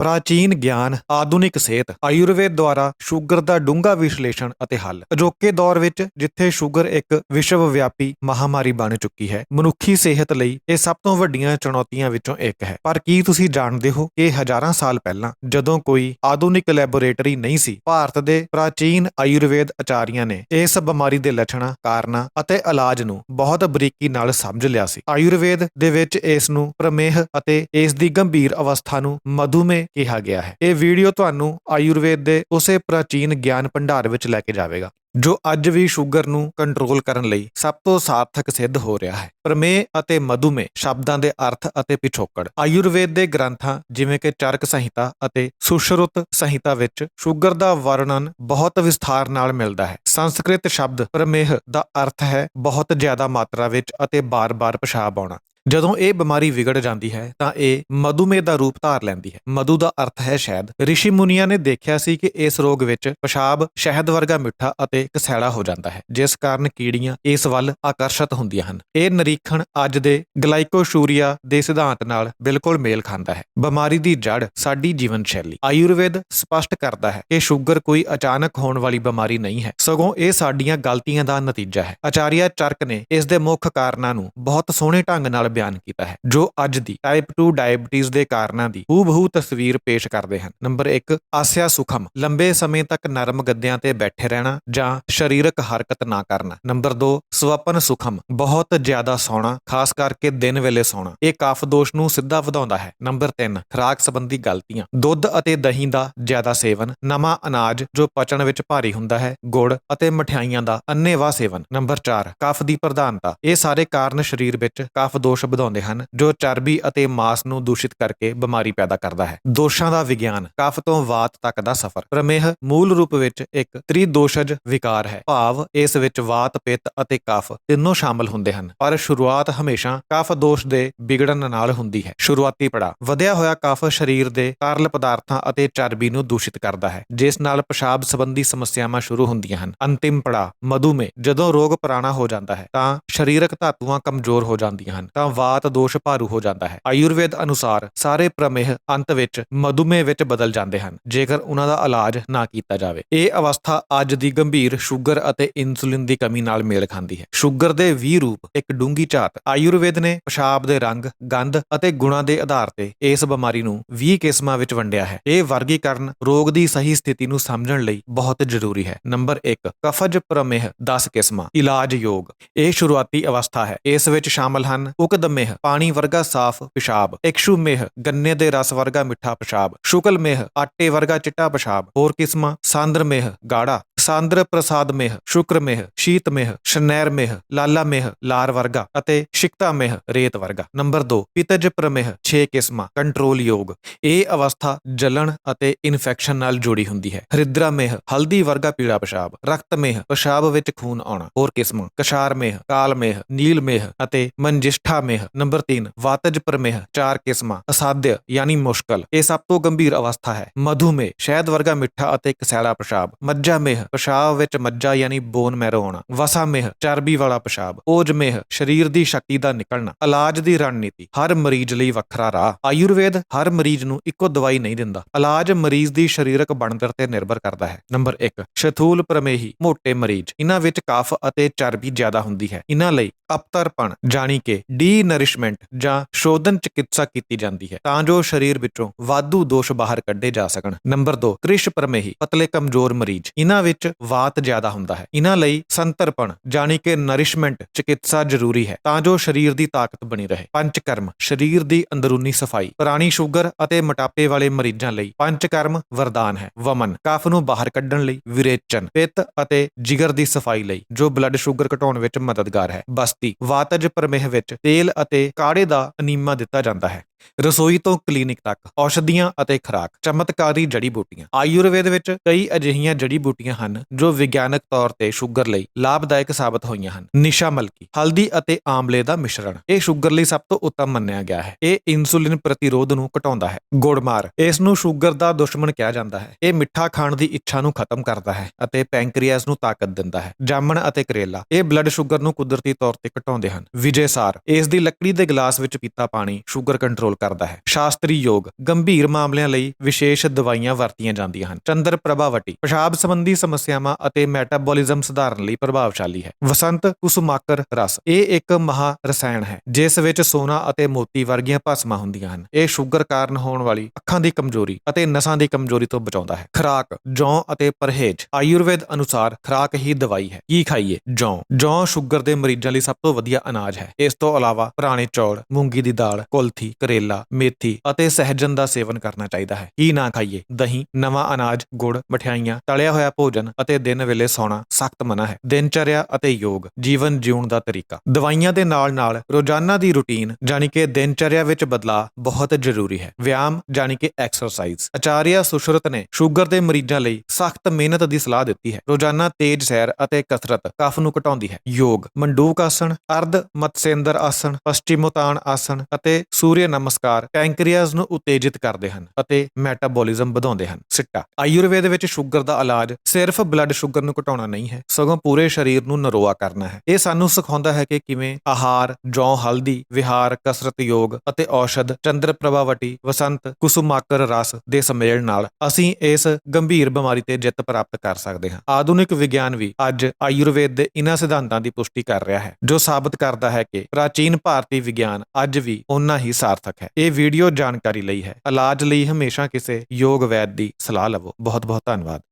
ਪ੍ਰਾਚੀਨ ਗਿਆਨ, ਆਧੁਨਿਕ ਸਿਹਤ, ਆਯੁਰਵੇਦ ਦੁਆਰਾ ਸ਼ੂਗਰ ਦਾ ਡੂੰਘਾ ਵਿਸ਼ਲੇਸ਼ਣ ਅਤੇ ਹੱਲ। ਅਜੋਕੇ ਦੌਰ ਵਿੱਚ ਜਿੱਥੇ ਸ਼ੂਗਰ ਇੱਕ ਵਿਸ਼ਵ ਵਿਆਪੀ ਮਹਾਮਾਰੀ ਬਣ ਚੁੱਕੀ ਹੈ, ਮਨੁੱਖੀ ਸਿਹਤ ਲਈ ਇਹ ਸਭ ਤੋਂ ਵੱਡੀਆਂ ਚੁਣੌਤੀਆਂ ਵਿੱਚੋਂ ਇੱਕ ਹੈ। ਪਰ ਕੀ ਤੁਸੀਂ ਜਾਣਦੇ ਹੋ ਕਿ ਹਜ਼ਾਰਾਂ ਸਾਲ ਪਹਿਲਾਂ ਜਦੋਂ ਕੋਈ ਆਧੁਨਿਕ ਲੈਬੋਰੇਟਰੀ ਨਹੀਂ ਸੀ, ਭਾਰਤ ਦੇ ਪ੍ਰਾਚੀਨ ਆਯੁਰਵੇਦ ਆਚਾਰੀਆਂ ਨੇ ਇਸ ਬਿਮਾਰੀ ਦੇ ਲੱਛਣਾਂ, ਕਾਰਨਾਂ ਅਤੇ ਇਲਾਜ ਨੂੰ ਬਹੁਤ ਬਰੀਕੀ ਨਾਲ ਸਮਝ ਲਿਆ ਸੀ। ਆਯੁਰਵੇਦ ਦੇ ਵਿੱਚ ਇਸ ਨੂੰ ਪ੍ਰਮੇਹ ਅਤੇ ਇਸ ਦੀ ਗੰਭੀਰ ਅਵਸਥਾ ਨੂੰ ਮਧੂਮੇਹ ਕਿਹਾ ਗਿਆ ਹੈ। ਇਹ ਵੀਡੀਓ ਤੁਹਾਨੂੰ ਆਯੁਰਵੇਦ ਦੇ ਉਸੇ ਪ੍ਰਾਚੀਨ ਗਿਆਨ ਭੰਡਾਰ ਵਿੱਚ ਲੈ ਕੇ ਜਾਵੇਗਾ, ਜੋ ਅੱਜ ਵੀ ਸ਼ੂਗਰ ਨੂੰ ਕੰਟਰੋਲ ਕਰਨ ਲਈ ਸਭ ਤੋਂ ਸਾਰਥਕ ਸਿੱਧ ਹੋ ਰਿਹਾ ਹੈ। ਪ੍ਰਮੇਹ ਅਤੇ ਮਧੂਮੇਹ ਸ਼ਬਦਾਂ ਦੇ ਅਰਥ ਅਤੇ ਪਿਛੋਕੜ। ਆਯੁਰਵੇਦ ਦੇ ਗ੍ਰੰਥਾਂ ਜਿਵੇਂ ਕਿ ਚਰਕ ਸੰਹਿਤਾ ਅਤੇ ਸੁਸ਼ਰੁਤ ਸੰਹਿਤਾ ਵਿੱਚ ਸ਼ੂਗਰ ਦਾ ਵਰਣਨ ਬਹੁਤ ਵਿਸਥਾਰ ਨਾਲ ਮਿਲਦਾ ਹੈ। ਸੰਸਕ੍ਰਿਤ ਸ਼ਬਦ ਪ੍ਰਮੇਹ ਦਾ ਅਰਥ ਹੈ ਬਹੁਤ ਜ਼ਿਆਦਾ ਮਾਤਰਾ ਵਿੱਚ ਅਤੇ ਬਾਰ-ਬਾਰ ਪਿਸ਼ਾਬ ਆਉਣਾ। ਜਦੋਂ ਇਹ ਬਿਮਾਰੀ ਵਿਗੜ ਜਾਂਦੀ ਹੈ, ਤਾਂ ਇਹ ਮਧੂਮੇਹ ਦਾ ਰੂਪ ਧਾਰ ਲੈਂਦੀ ਹੈ। ਮਧੂ ਦਾ ਅਰਥ ਹੈ ਸ਼ਹਿਦ ਰਿਸ਼ੀ ਮੁਨੀਆਂ ਨੇ ਦੇਖਿਆ ਸੀ ਕਿ ਇਸ ਰੋਗ ਵਿੱਚ ਪਿਸ਼ਾਬ, ਸ਼ਹਿਦ ਵਰਗਾ ਮਿੱਠਾ ਅਤੇ ਕਸੈਲਾ ਹੋ ਜਾਂਦਾ ਹੈ, ਜਿਸ ਕਾਰਨ ਕੀੜੀਆਂ ਇਸ ਵੱਲ ਆਕਰਸ਼ਿਤ ਹੁੰਦੀਆਂ ਹਨ। ਇਹ ਨਿਰੀਖਣ ਅੱਜ ਦੇ ਗਲਾਈਕੋਸ਼ੂਰੀਆ ਦੇ ਸਿਧਾਂਤ ਨਾਲ ਬਿਲਕੁਲ ਮੇਲ ਖਾਂਦਾ ਹੈ। ਬਿਮਾਰੀ ਦੀ ਜੜ ਸਾਡੀ ਜੀਵਨ ਸ਼ੈਲੀ ਆਯੁਰਵੇਦ ਸਪਸ਼ਟ ਕਰਦਾ ਹੈ ਕਿ ਸ਼ੂਗਰ ਕੋਈ ਅਚਾਨਕ ਹੋਣ ਵਾਲੀ ਬਿਮਾਰੀ ਨਹੀਂ ਹੈ। ਸਗੋਂ ਇਹ ਸਾਡੀਆਂ ਗਲਤੀਆਂ ਦਾ ਨਤੀਜਾ ਹੈ। ਆਚਾਰੀਆ ਚਰਕ ਨੇ ਇਸ ਦੇ ਮੁੱਖ ਕਾਰਨਾਂ ਨੂੰ ਬਹੁਤ ਸੋਹਣੇ ਢੰਗ ਨਾਲ ਬਿਆਨ ਕੀਤਾ ਹੈ, ਜੋ ਅੱਜ ਦੀ ਟਾਈਪ 2 ਡਾਇਬੀਟੀਜ਼ ਦੇ ਕਾਰਨਾਂ ਦੀ ਹੂਬਹੂ ਤਸਵੀਰ ਪੇਸ਼ ਕਰਦੇ ਹਨ। ਨੰਬਰ 1 ਆਸਿਆ ਸੁਖਮ, ਲੰਬੇ ਸਮੇਂ ਤੱਕ ਨਰਮ ਗੱਦਿਆਂ ਤੇ ਬੈਠੇ ਰਹਿਣਾ ਜਾਂ ਸਰੀਰਕ ਹਰਕਤ ਨਾ ਕਰਨਾ। ਨੰਬਰ 2 ਸਵਪਨ ਸੁਖਮ, ਬਹੁਤ ਜ਼ਿਆਦਾ ਸੌਣਾ, ਖਾਸ ਕਰਕੇ ਦਿਨ ਵੇਲੇ ਸੌਣਾ। ਇਹ ਕਫ ਦੋਸ਼ ਨੂੰ ਸਿੱਧਾ ਵਧਾਉਂਦਾ ਹੈ। ਨੰਬਰ 3 ਖੁਰਾਕ ਸੰਬੰਧੀ ਗਲਤੀਆਂ। ਦੁੱਧ ਅਤੇ ਦਹੀਂ ਦਾ ਜ਼ਿਆਦਾ ਸੇਵਨ, ਨਵਾਂ ਅਨਾਜ ਜੋ ਪਚਣ ਵਿੱਚ ਭਾਰੀ ਹੁੰਦਾ ਹੈ, ਗੁੜ ਅਤੇ ਮਠਿਆਈਆਂ ਦਾ ਅੰਨੇਵਾਹ ਸੇਵਨ। ਨੰਬਰ 4 ਕਫ ਦੀ ਪ੍ਰਧਾਨਤਾ। ਇਹ ਸਾਰੇ ਕਾਰਨ ਸਰੀਰ ਵਿੱਚ ਕਫ ਦੋਸ਼ ਵਧਾਉਂਦੇ ਹਨ, ਜੋ ਚਰਬੀ ਅਤੇ ਮਾਸ ਨੂੰ ਦੂਸ਼ਿਤ ਕਰਕੇ ਬਿਮਾਰੀ ਪੈਦਾ ਕਰਦਾ ਹੈ। ਦੋਸ਼ਾਂ ਦਾ ਵਿਗਿਆਨ, ਕਫ ਤੋਂ ਵਾਤ ਤੱਕ ਦਾ ਸਫ਼ਰ। ਪ੍ਰਮੇਹ, ਮੂਲ ਰੂਪ ਵਿੱਚ ਇੱਕ ਤ੍ਰਿਦੋਸ਼ਜ ਵਿਕਾਰ ਹੈ। ਭਾਵ, ਇਸ ਵਿੱਚ ਵਾਤ, ਪਿੱਤ ਅਤੇ ਕਫ ਤਿੰਨੋਂ ਸ਼ਾਮਲ ਹੁੰਦੇ ਹਨ, ਪਰ ਸ਼ੁਰੂਆਤ ਹਮੇਸ਼ਾ ਕਫ ਦੋਸ਼ ਦੇ ਵਿਗੜਨ ਨਾਲ ਹੁੰਦੀ ਹੈ। ਸ਼ੁਰੂਆਤੀ ਪੜਾ ਵਧਿਆ ਹੋਇਆ ਕਫ ਸਰੀਰ ਦੇ ਤਰਲ ਪਦਾਰਥਾਂ ਅਤੇ ਚਰਬੀ ਨੂੰ ਦੂਸ਼ਿਤ ਕਰਦਾ ਹੈ, ਜਿਸ ਨਾਲ ਪਿਸ਼ਾਬ ਸੰਬੰਧੀ ਸਮੱਸਿਆਵਾਂ ਸ਼ੁਰੂ ਹੁੰਦੀਆਂ ਹਨ। ਅੰਤਿਮ ਪੜਾ ਮਧੂਮੇਹ, ਜਦੋਂ ਰੋਗ ਪੁਰਾਣਾ ਹੋ ਜਾਂਦਾ ਹੈ, ਤਾਂ ਸਰੀਰਕ ਧਾਤੂਆਂ ਕਮਜ਼ੋਰ ਹੋ ਜਾਂਦੀਆਂ ਹਨ, ਤਾਂ ਵਾਤ ਦੋਸ਼ ਭਾਰੂ ਹੋ ਜਾਂਦਾ ਹੈ। ਆਯੁਰਵੇਦ ਅਨੁਸਾਰ ਸਾਰੇ ਪ੍ਰਮੇਹ ਅੰਤ ਵਿੱਚ ਮਧੂਮੇਹ ਵਿੱਚ ਬਦਲ ਜਾਂਦੇ ਹਨ, ਜੇਕਰ ਉਹਨਾਂ ਦਾ ਇਲਾਜ ਨਾ ਕੀਤਾ ਜਾਵੇ। ਇਹ ਅਵਸਥਾ ਅੱਜ ਦੀ ਗੰਭੀਰ ਸ਼ੂਗਰ ਅਤੇ ਇਨਸੂਲਿਨ ਦੀ ਕਮੀ ਨਾਲ ਮੇਲ ਖਾਂਦੀ ਹੈ। ਸ਼ੂਗਰ ਦੇ 20 ਰੂਪ, ਇੱਕ ਡੂੰਗੀ ਝਾਤ, ਆਯੁਰਵੇਦ ਨੇ ਪਿਸ਼ਾਬ ਦੇ ਰੰਗ, ਗੰਧ ਅਤੇ ਗੁਣਾਂ ਦੇ ਆਧਾਰ ਤੇ ਇਸ ਬਿਮਾਰੀ ਨੂੰ 20 ਕਿਸਮਾਂ ਵਿੱਚ ਵੰਡਿਆ ਹੈ। ਇਹ ਵਰਗੀਕਰਨ ਰੋਗ ਦੀ ਸਹੀ ਸਥਿਤੀ ਨੂੰ ਸਮਝਣ ਲਈ ਬਹੁਤ ਜ਼ਰੂਰੀ ਹੈ। ਨੰਬਰ 1 ਕਫਜ ਪ੍ਰਮੇਹ 10 ਕਿਸਮਾਂ, ਇਲਾਜ ਯੋਗ। ਇਹ ਸ਼ੁਰੂਆਤੀ ਅਵਸਥਾ ਹੈ। ਇਸ ਵਿੱਚ ਸ਼ਾਮਲ ਹਨ ਉਕਦਮੇਹ ਪਾਣੀ ਵਰਗਾ ਸਾਫ਼ ਪਿਸ਼ਾਬ ਇਕਸ਼ੂਮੇਹ ਗੰਨੇ ਦੇ ਰਸ ਵਰਗਾ ਮਿੱਠਾ ਪਿਸ਼ਾਬ ਸ਼ੁਕਲਮੇਹ ਆਟੇ ਵਰਗਾ ਚਿੱਟਾ ਪਿਸ਼ਾਬ, ਹੋਰ ਕਿਸਮਾਂ ਸਾਂਦਰਮੇਹ ਗਾੜਾ, ਸਾਂਦਰ ਪ੍ਰਸਾਦ ਮੇਹ, ਸ਼ੁਕਰ ਮੇਹ, ਸ਼ੀਤ ਮੇਹ, ਸ਼ਨੈਰ ਮੇਹ ਲਾਲਾ ਮੇਹ, ਲਾਰ ਵਰਗਾ ਅਤੇ ਸ਼ਿਕਤਾ ਮੇਹ, ਰੇਤ ਵਰਗਾ। ਨੰਬਰ 2 ਪਿਤਜ ਪ੍ਰਮੇਹ 6 ਕਿਸਮਾਂ, ਕੰਟਰੋਲ ਯੋਗ। ਇਹ ਅਵਸਥਾ ਜਲਣ ਅਤੇ ਇਨਫੈਕਸ਼ਨ ਨਾਲ ਜੁੜੀ ਹੁੰਦੀ ਹੈ। ਹਰਿਦਰਾ ਮੇਹ, ਹਲਦੀ ਵਰਗਾ ਪੀਲਾ ਪਿਸ਼ਾਬ। ਰਕਤ ਮੇਹ, ਪਿਸ਼ਾਬ ਵਿੱਚ ਖੂਨ ਆਉਣਾ। ਹੋਰ ਕਿਸਮਾਂ, ਕਸ਼ਾਰ ਮੇਹ, ਕਾਲ ਮੇਹ, ਨੀਲ ਮੇਹ ਅਤੇ ਮਨਜਿਸ਼ਠਾ ਮੇਹ। ਨੰਬਰ 3 ਵਾਤਜ ਪ੍ਰਮੇਹ, ਚਾਰ ਕਿਸਮਾਂ ਅਸਾਧਿ ਯਾਨੀ ਮੁਸ਼ਕਲ। ਇਹ ਸਭ ਤੋਂ ਗੰਭੀਰ ਅਵਸਥਾ ਹੈ। ਮਧੂਮੇਹ ਸ਼ਹਿਦ ਵਰਗਾ ਮਿੱਠਾ ਅਤੇ ਕਸੈਲਾ ਪਿਸ਼ਾਬ। ਮੱਝਾ ਮੇਹ, ਪਿਸ਼ਾਬ ਵਿੱਚ ਮੱਝਾ ਯਾਨੀ ਬੋਨ ਮੈਰੋ ਆਉਣਾ। ਵਸਾ ਮੇਹ ਚਰਬੀ ਵਾਲਾ ਪਿਸ਼ਾਬ ਓਜ ਸਰੀਰ ਦੀ ਸ਼ਕਤੀ ਦਾ ਨਿਕਲਣਾ, ਇਲਾਜ ਦੀ ਰਣਨੀਤੀ, ਹਰ ਮਰੀਜ਼ ਲਈ ਵੱਖਰਾ ਰਾਹ। ਆਯੁਰਵੇਦ ਹਰ ਮਰੀਜ਼ ਨੂੰ ਇੱਕੋ ਦਵਾਈ ਨਹੀਂ ਦਿੰਦਾ। ਇਲਾਜ ਮਰੀਜ਼ ਦੀ ਸਰੀਰਕ ਬਣਤਰ ਤੇ ਨਿਰਭਰ ਕਰਦਾ ਹੈ। ਨੰਬਰ 1 ਸ਼ਥੂਲ ਪ੍ਰਮੇਹੀ ਮੋٹے ਮਰੀਜ਼। ਇਹਨਾਂ ਵਿੱਚ ਕਫ ਅਤੇ ਚਰਬੀ ਜ਼ਿਆਦਾ ਹੁੰਦੀ ਹੈ। ਇਹਨਾਂ ਲਈ ਅਪਤਰਪਣ ਜਾਣੀ ਕਿ ਡੀ ਨਰਿਸ਼ਮੈਂਟ ਜਾਂ ਸ਼ੋਧਨ ਚਿਕਿਤਸਾ ਕੀਤੀ ਜਾਂਦੀ ਹੈ, ਤਾਂ ਜੋ ਸਰੀਰ ਵਿੱਚੋਂ ਵਾਧੂ ਦੋਸ਼ ਬਾਹਰ ਕੱਢੇ ਜਾ ਸਕਣ। ਨੰਬਰ 2 ਕ੍ਰਿਸ਼ ਪ੍ਰਮੇਹੀ, ਪਤਲੇ ਕਮਜ਼ੋਰ ਮਰੀਜ਼। ਇਹਨਾਂ ਵਿੱਚ ਵਾਤ ਜ਼ਿਆਦਾ ਹੁੰਦਾ ਹੈ। ਇਹਨਾਂ ਲਈ ਸੰਤਰਪਣ, ਜਾਣੀ ਕਿ ਨਰਿਸ਼ਮੈਂਟ ਚਿਕਿਤਸਾ ਜ਼ਰੂਰੀ ਹੈ, ਤਾਂ ਜੋ ਸਰੀਰ ਦੀ ਤਾਕਤ ਬਣੀ ਰਹੇ। ਪੰਚਕਰਮ, ਸਰੀਰ ਦੀ ਅੰਦਰੂਨੀ ਸਫ਼ਾਈ, ਪੁਰਾਣੀ ਸ਼ੂਗਰ ਅਤੇ ਮੋਟਾਪੇ ਵਾਲੇ ਮਰੀਜ਼ਾਂ ਲਈ ਪੰਚਕਰਮ ਵਰਦਾਨ ਹੈ। ਵਮਨ, ਕਫ ਨੂੰ ਬਾਹਰ ਕੱਢਣ ਲਈ ਵਿਰੇਚਨ, ਪਿੱਤ ਅਤੇ ਜਿਗਰ ਦੀ ਸਫ਼ਾਈ ਲਈ, ਜੋ ਬਲੱਡ ਸ਼ੂਗਰ ਘਟਾਉਣ ਵਿੱਚ ਮਦਦਗਾਰ ਹੈ। ਬਸਤੀ, ਵਾਤਜ ਪ੍ਰਮੇਹ ਵਿੱਚ ਤੇਲ ਅਤੇ ਕਾੜੇ ਦਾ ਅਨੀਮਾ ਦਿੱਤਾ ਜਾਂਦਾ ਹੈ। ਰਸੋਈ ਤੋਂ ਕਲੀਨਿਕ ਤੱਕ, ਔਸ਼ਧੀਆਂ ਅਤੇ ਖੁਰਾਕ, ਚਮਤਕਾਰੀ ਜੜੀ ਬੂਟੀਆਂ। ਆਯੁਰਵੇਦ ਵਿੱਚ ਕਈ ਅਜਿਹੀਆਂ ਜੜੀ ਬੂਟੀਆਂ ਹਨ, ਜੋ ਵਿਗਿਆਨਕ ਤੌਰ ਤੇ ਸ਼ੂਗਰ ਲਈ ਲਾਭਦਾਇਕ ਸਾਬਤ ਹੋਈਆਂ ਹਨ। ਨਿਸ਼ਾ ਮਲਕੀ, ਹਲਦੀ ਅਤੇ ਆਮਲੇ ਦਾ ਮਿਸ਼ਰਣ, ਇਹ ਸ਼ੂਗਰ ਲਈ ਸਭ ਤੋਂ ਉੱਤਮ ਮੰਨਿਆ ਗਿਆ ਹੈ। ਇਹ ਇਨਸੂਲਿਨ ਪ੍ਰਤੀਰੋਧ ਨੂੰ ਘਟਾਉਂਦਾ ਹੈ। ਗੁੜਮਾਰ, ਇਸ ਨੂੰ ਸ਼ੂਗਰ ਦਾ ਦੁਸ਼ਮਣ ਕਿਹਾ ਜਾਂਦਾ ਹੈ। ਇਹ ਮਿੱਠਾ ਖਾਣ ਦੀ ਇੱਛਾ ਨੂੰ ਖਤਮ ਕਰਦਾ ਹੈ ਅਤੇ ਪੈਂਕਰੀਆਸ ਨੂੰ ਤਾਕਤ ਦਿੰਦਾ ਹੈ। ਜਾਮਣ ਅਤੇ ਕਰੇਲਾ, ਇਹ ਬਲੱਡ ਸ਼ੂਗਰ ਨੂੰ ਕੁਦਰਤੀ ਤੌਰ ਤੇ ਘਟਾਉਂਦੇ ਹਨ। ਵਿਜੇਸਾਰ ਇਸ ਦੀ ਲੱਕੜੀ ਦੇ ਗਲਾਸ ਵਿੱਚ ਪੀਤਾ ਪਾਣੀ ਸ਼ੂਗਰ ਕੰਟਰੋਲ ਕੰਟਰੋਲ ਕਰਦਾ ਹੈ। ਸ਼ਾਸਤਰੀ ਯੋਗ ਗੰਭੀਰ ਮਾਮਲਿਆਂ ਲਈ ਵਿਸ਼ੇਸ਼ ਦਵਾਈਆਂ ਵਰਤੀਆਂ ਜਾਂਦੀਆਂ ਹਨ। ਚੰਦਰ ਪ੍ਰਭਾਵਟੀ ਪਿਸ਼ਾਬ ਸੰਬੰਧੀ ਸਮੱਸਿਆਵਾਂ ਅਤੇ ਮੈਟਾਬੋਲਿਜ਼ਮ ਸੁਧਾਰਨ ਲਈ ਪ੍ਰਭਾਵਸ਼ਾਲੀ ਹੈ। ਵਸੰਤ ਕੁਸੁਮਾਕਰ ਰਸ, ਇਹ ਇੱਕ ਮਹਾ ਰਸਾਇਣ ਹੈ, ਜਿਸ ਵਿੱਚ ਸੋਨਾ ਅਤੇ ਮੋਤੀ ਵਰਗੀਆਂ ਭਸਮਾਂ ਹੁੰਦੀਆਂ ਹਨ। ਇਹ ਸ਼ੂਗਰ ਕਾਰਨ ਹੋਣ ਵਾਲੀ ਅੱਖਾਂ ਦੀ ਕਮਜ਼ੋਰੀ ਅਤੇ ਨਸਾਂ ਦੀ ਕਮਜ਼ੋਰੀ ਤੋਂ ਬਚਾਉਂਦਾ ਹੈ। ਖੁਰਾਕ, ਜੌਂ ਅਤੇ ਪਰਹੇਜ਼, ਆਯੁਰਵੇਦ ਅਨੁਸਾਰ ਖੁਰਾਕ ਹੀ ਦਵਾਈ ਹੈ। ਕੀ ਖਾਈਏ? ਜੌਂ ਜੌਂ ਸ਼ੂਗਰ ਦੇ ਮਰੀਜ਼ਾਂ ਲਈ ਸਭ ਤੋਂ ਵਧੀਆ ਅਨਾਜ ਹੈ। ਇਸ ਤੋਂ ਇਲਾਵਾ ਪੁਰਾਣੇ ਚੌਲ, ਮੂੰਗੀ ਦੀ ਦਾਲ ਕੁਲਥੀ ਕਰੇਲਾ ਮੇਥੀ ਅਤੇ ਸਹਿਜਨ ਦਾ ਸੇਵਨ ਕਰਨਾ ਚਾਹੀਦਾ ਹੈ। ਕੀ ਨਾ ਖਾਈਏ, ਦਹੀਂ, ਨਵਾਂ ਅਨਾਜ, ਗੁੜ, ਮਠਿਆਈਆਂ, ਤਲਿਆ ਹੋਇਆ ਭੋਜਨ ਅਤੇ ਦਿਨ ਵੇਲੇ ਸੌਣਾ ਸਖਤ ਮਨਾ ਹੈ। ਦਿਨਚਰਿਆ ਅਤੇ ਯੋਗ, ਜੀਵਨ ਜਿਉਣ ਦਾ ਤਰੀਕਾ। ਦਵਾਈਆਂ ਦੇ ਨਾਲ-ਨਾਲ ਰੋਜ਼ਾਨਾ ਦੀ ਰੁਟੀਨ ਜਾਨੀ ਕਿ ਦਿਨਚਰਿਆ ਵਿੱਚ ਬਦਲਾਅ ਬਹੁਤ ਜ਼ਰੂਰੀ ਹੈ। ਵਿਆਮ ਜਾਨੀ ਕਿ ਐਕਸਰਸਾਈਜ਼ ਆਚਾਰੀਆ ਸੁਸ਼ਰਤ ਨੇ ਸ਼ੂਗਰ ਦੇ ਮਰੀਜ਼ਾਂ ਲਈ ਸਖਤ ਮਿਹਨਤ ਦੀ ਸਲਾਹ ਦਿੱਤੀ ਹੈ। ਰੋਜ਼ਾਨਾ ਤੇਜ਼ ਸੈਰ ਅਤੇ ਕਸਰਤ ਕਫ ਨੂੰ ਘਟਾਉਂਦੀ ਹੈ। ਯੋਗ ਮੰਡੂਕ ਆਸਣ ਅਰਧ ਮਤਸੇਂਦਰ ਆਸਣ ਪਸ਼ਚਿਮੋਤਾਨ ਆਸਣ ਅਤੇ ਸੂਰਯ ਨਮਸਕਾਰ ਪੈਂਕਰੀਆਸ ਨੂੰ ਉਤੇਜਿਤ ਕਰਦੇ ਹਨ ਅਤੇ ਮੈਟਾਬੋਲਿਜ਼ਮ ਵਧਾਉਂਦੇ ਹਨ। ਸਿੱਟਾ। ਆਯੁਰਵੇਦ ਵਿੱਚ ਸ਼ੂਗਰ ਦਾ ਇਲਾਜ ਸਿਰਫ ਬਲੱਡ ਸ਼ੂਗਰ ਨੂੰ ਘਟਾਉਣਾ ਨਹੀਂ ਹੈ, ਸਗੋਂ ਪੂਰੇ ਸਰੀਰ ਨੂੰ ਨਰੋਆ ਕਰਨਾ ਹੈ। ਇਹ ਸਾਨੂੰ ਸਿਖਾਉਂਦਾ ਹੈ ਕਿ ਕਿਵੇਂ ਆਹਾਰ, ਜੌਂ ਹਲਦੀ, ਵਿਹਾਰ, ਕਸਰਤ ਯੋਗ ਅਤੇ ਔਸ਼ਧ, ਚੰਦਰ ਪ੍ਰਭਾਵਟੀ, ਵਸੰਤ, ਕੁਸੁਮਾਕਰ ਰਸ ਦੇ ਸਮੇਲ ਨਾਲ ਅਸੀਂ ਇਸ ਗੰਭੀਰ ਬਿਮਾਰੀ ਤੇ ਜਿੱਤ ਪ੍ਰਾਪਤ ਕਰ ਸਕਦੇ ਹਾਂ। ਆਧੁਨਿਕ ਵਿਗਿਆਨ ਵੀ ਅੱਜ ਆਯੁਰਵੇਦ ਦੇ ਇਨ੍ਹਾਂ ਸਿਧਾਂਤਾਂ ਦੀ ਪੁਸ਼ਟੀ ਕਰ ਰਿਹਾ ਹੈ, ਜੋ ਸਾਬਤ ਕਰਦਾ ਹੈ ਕਿ ਪ੍ਰਾਚੀਨ ਭਾਰਤੀ ਵਿਗਿਆਨ ਅੱਜ ਵੀ ਓਨਾ ਹੀ ਸਾਰਥਕ ਹੈ। ਇਹ ਵੀਡੀਓ ਜਾਣਕਾਰੀ ਲਈ ਹੈ। ਇਲਾਜ ਲਈ ਹਮੇਸ਼ਾ ਕਿਸੇ ਯੋਗ ਵੈਦ ਦੀ ਸਲਾਹ ਲਵੋ। ਬਹੁਤ ਬਹੁਤ ਧੰਨਵਾਦ।